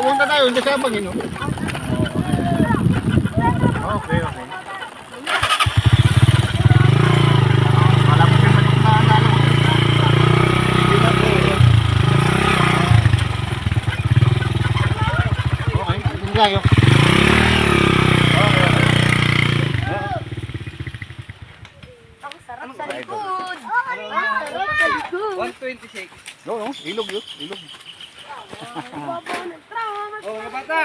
tayo. Okay, okay. Manok na nalo. Hindi na po. Okay, hindi tayo. Ang sarap sa likod. Ang sarap sa likod. 126. No, no, ilog yun, ilog. Babaw ng trauma. Oh, mga bata.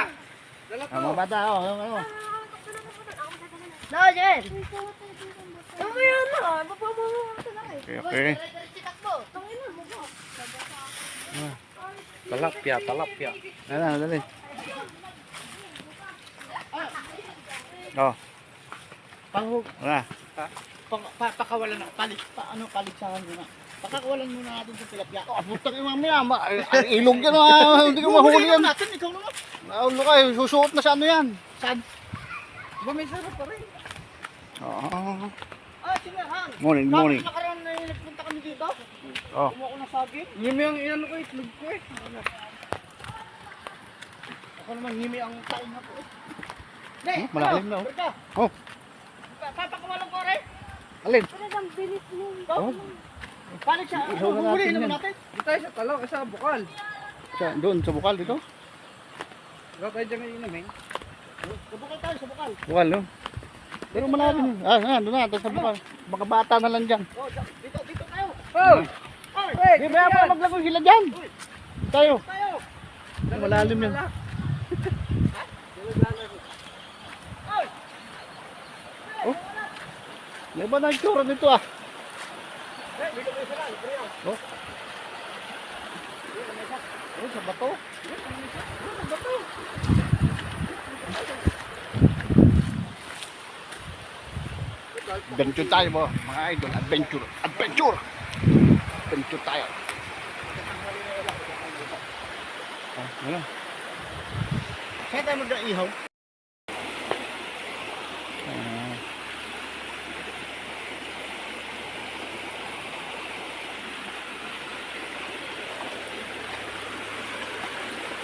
Dala Ah, mga bata, oh, ano, ano. Mamaya na. Baba mo mo ito na eh. Okay, okay. Tangina mo ba? Talapya, talapya. Ano, ano, dali. Oh, Pang, wala. pang, pa, pakawalan na, palik, pa, ano, paligsahan mo na. Pakawalan muna natin sa tilapia. Ah, putang ina mamaya, ma- ay, ilog yan, ah, hindi ko mahuli yan. natin, ikaw naman. Naulo ka, eh, susuot na sa ano yan. Saan? Diba may sarap pa rin? Oo. Ah, sige, hang. Morning, morning. Bakit nakaraan na yung nagpunta kami dito? Oh. Kumuha ko ng saging. Yun yung inano ko, itlog ko eh. Ako naman, himi ang taon na po eh. Ne, Oh, malalim na, oh. Berta. Oh. Papakawalan ko rin. Alin? Talagang bilis mo. Oh. Palig siya. Ihaw na Huli natin naman yan. natin. Dito tayo sa talo, sa bukal. Sa, doon, sa bukal dito? Dito tayo dyan ngayon namin. Sa bukal tayo, sa bukal. Bukal, no? Pero malalim yun. Ah, ah, doon na, doon sa bukal. Baka bata na lang dyan. Oh, dito, dito tayo. Oh! Ay, Hey, Di ba mo maglago sila dyan? Tayo. tayo. Malalim yun. Oh. May ba na yung tsura nito ah? Oh. Oh, sa bato. Sa bato. Adventure tayo mo, mga idol. Adventure. Adventure. Adventure tayo. Ah, ano? Kaya tayo mag-ihaw.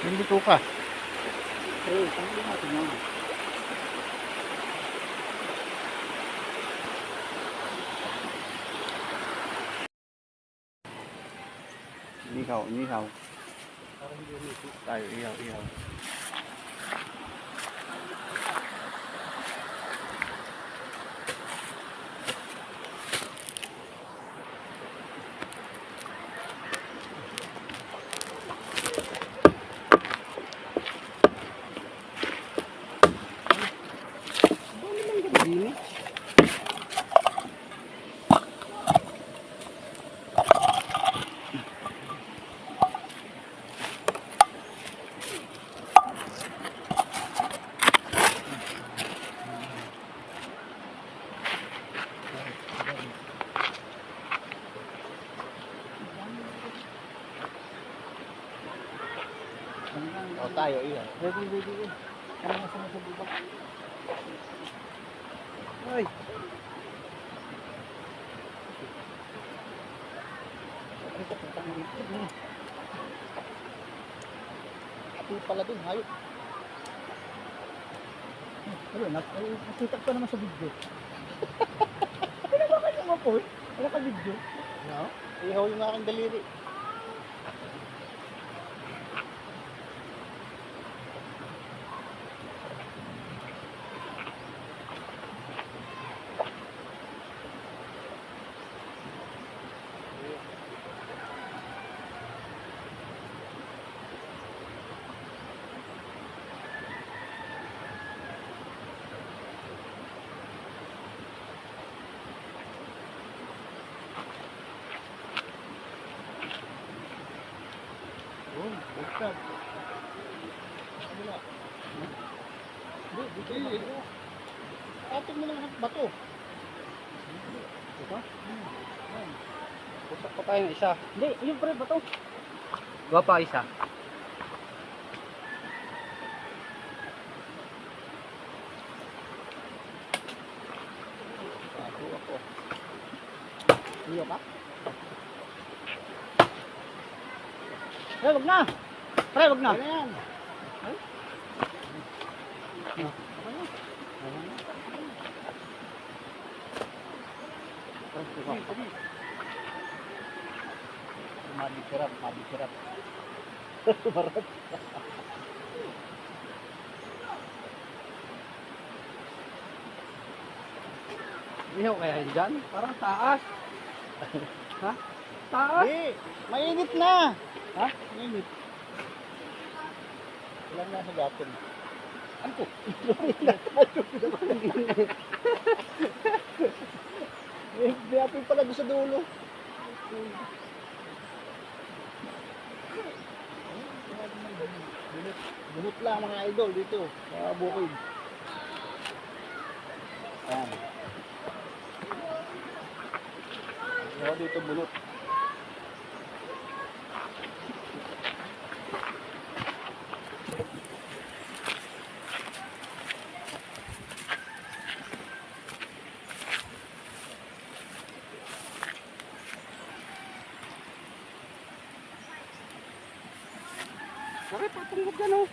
Hindi ko ka. Eh, tanggalin natin yan. Inihaw, inihaw. Tayo, ihaw, ihaw. Tayo, ihaw. Ready, ready, ready. Ano na sa bubak? Ay, Ito pala din, hayop. Ay, nakita ko naman sa video. Ano ba kayo mo po? Wala ka video? No? Ihaw yung aking daliri. Hindi, dito. Atong mo lang ang bato. Ito? pusak pa tayo ng isa. Hindi, yung pre, bato. Gawa pa isa. Bato ako. Iyo ka? Pre, wag na! Pre, wag na! Ano yan? Mabisirap, mabisirap. Barat. Ihaw kaya yun dyan? Parang taas. ha? Taas? Hindi, mainit na. Ha? Mainit. Ilan na sa gatin? Ano ko? Eh, Gatin pala doon sa dulo. Bunot, lang mga idol dito sa bukid. Ayan. Ako dito bunot. Pare, patungkod yan oh.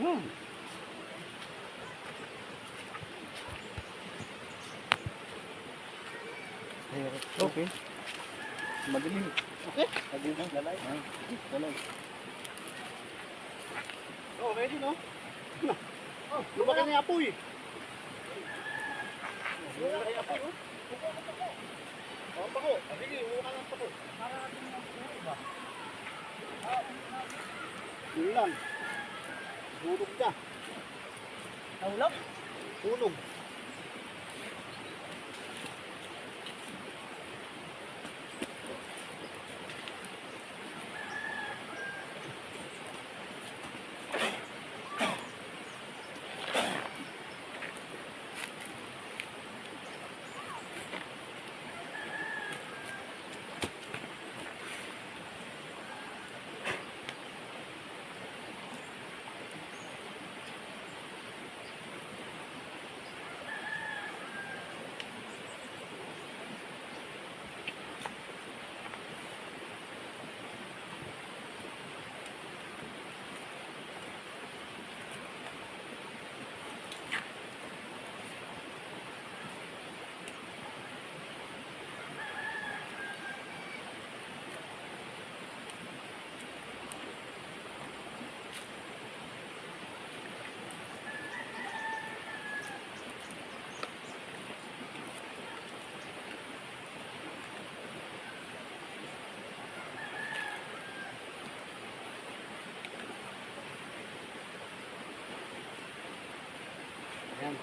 Hmm. Okay. Madilim. Okay. Madilim ang lalay. Ah, lalay. Oh, ready no? Oh, lumaki na yung apoy. Lumaki yung apoy, oh. Oh, pako. Ah, Sige, huwag ka ng pako. Yun lang. Tulog ka. Nahulog? Tulog. Ayan.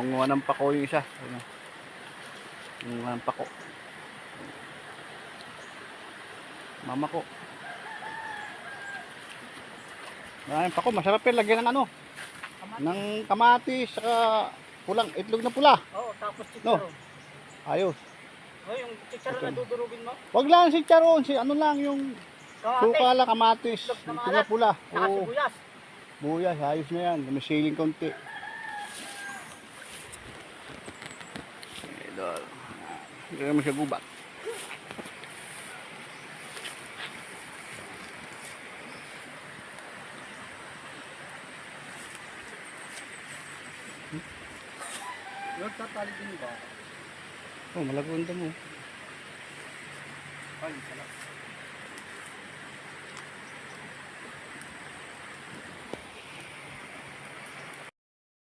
Nangunguha ng pako yung isa. Ayun. Nangunguha ng pako. Mama ko. Maraming pako. Masarap yan. Lagyan ng ano. Ng kamatis. Saka pulang. Itlog na pula. Oo, tapos No. chicharon. Ayos. Oh, yung chicharon na dudurugin mo. Wag lang si Charon. Si ano lang yung Kamatis. suka lang kamatis. Itlog na Itlog na pula. Saka Oo. sibuyas. Buyas. Ayos na yan. May siling konti. Idol. Hindi mo siya gubat. Nagtatali din ba? Oh, malagong mo. Ay, pala.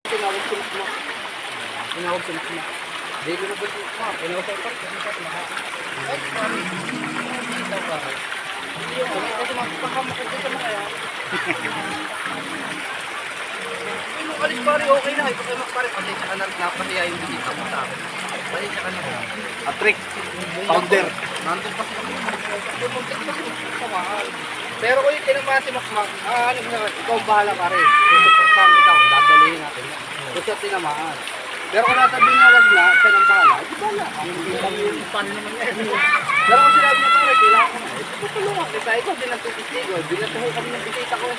Tinawag si Makma. Tinawag si Makma. Hindi ko na ba Makma? Tinawag sa ipak. Kasi sa lahat. Ay, pare. Ito pare. Kasi magpakamakot na kaya. Nung alis pare, okay na. Ito kayo pare. Pasensya ka na. Napasaya yung bisita mo sa akin. Pasensya ka na. Patrick. Founder. Nandun pa pa sa. Pero kung yung kinamahan si Makmak, ah, ano na, ikaw pare. Susuportahan kita, dadalihin natin yan. Siya tinamaan. Pero kung nasabi niya wag na, siya nang bahala, di bahala. Yung paano naman yan. Pero kung sinabi niya pare, kailangan wala akong tutulungan. Kasi ikaw din ang tutistigo. Binatuho kami ng bisita ko.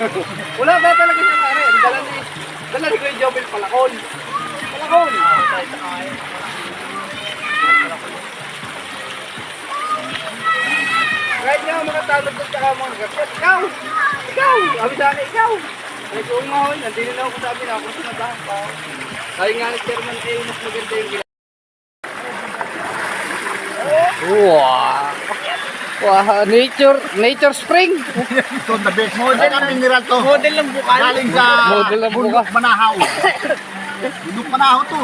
wala ba talaga siya pare? Ang dala ni, dala ni Kuya Jobel palakon. Palakon. Kahit nga mga talog at saka mga gasket, ikaw! Ikaw! Sabi sa akin, ikaw! Ay, kung nga nandito na ako sabi na ako sinadahan pa. Sabi nga ni Chairman, eh, mas maganda yung ginagawa. Wow! Wow, nature, nature spring. Ito, the best. Model ang mineral to. Model ng bukal. Galing sa Model ng bukal. Manahaw. Bundok Manahaw to.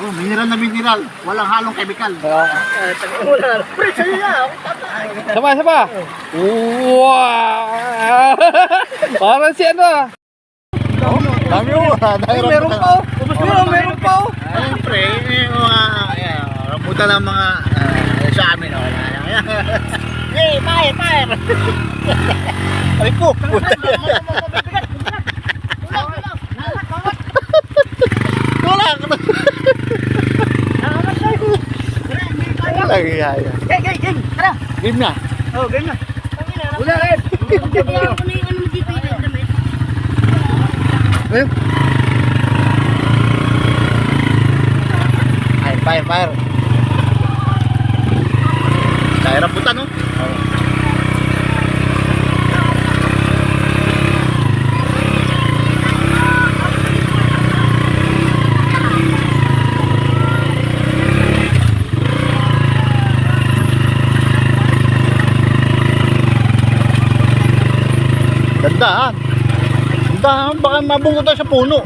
Oh, mineral na mineral. Walang halong chemical. Pre, sa'yo na. Sama, sama. Wow! Parang si ano ah. Dami mo. Ay, meron pa oh. Meron, meron pa oh. Siyempre, yung mga, ayan, rambutan ng mga, ah, sa amin, oh. Hey, fire, fire! Ay po, puta. Wala. Wala ka yaya. Gay, gay, gay. Tara. Game na. Oh. Wala ko na yung ano mo dito yung damit. Eh, Ay, fire, fire. Kaya rambutan, no? Gandaan. Gandaan, baka mabungot tayo sa puno.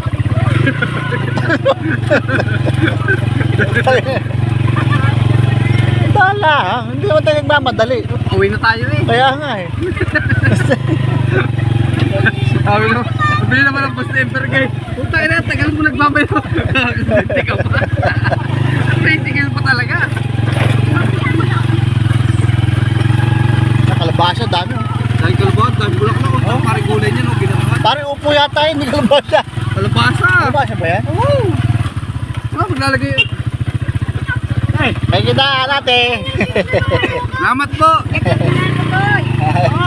Dala, hindi naman tayo nagmamadali. uwi na tayo eh. Kaya nga eh. Sabi no, sabi naman ang bus temper guy. Puta ina, tagal mo nagbabayo. Tika pa. Critical pa talaga. Nakalabasa, dami. oh. Dahil kalabot, dahil bulak na. Oh, parang gulay niya no, ginagawa. Pare upo yata yun, hindi kalabasa. Kalabasa. Kalabasa ba yan? Oo. Diba, maglalagay. Ay, may kita natin. Salamat po. Ito na ito, boy. Oh,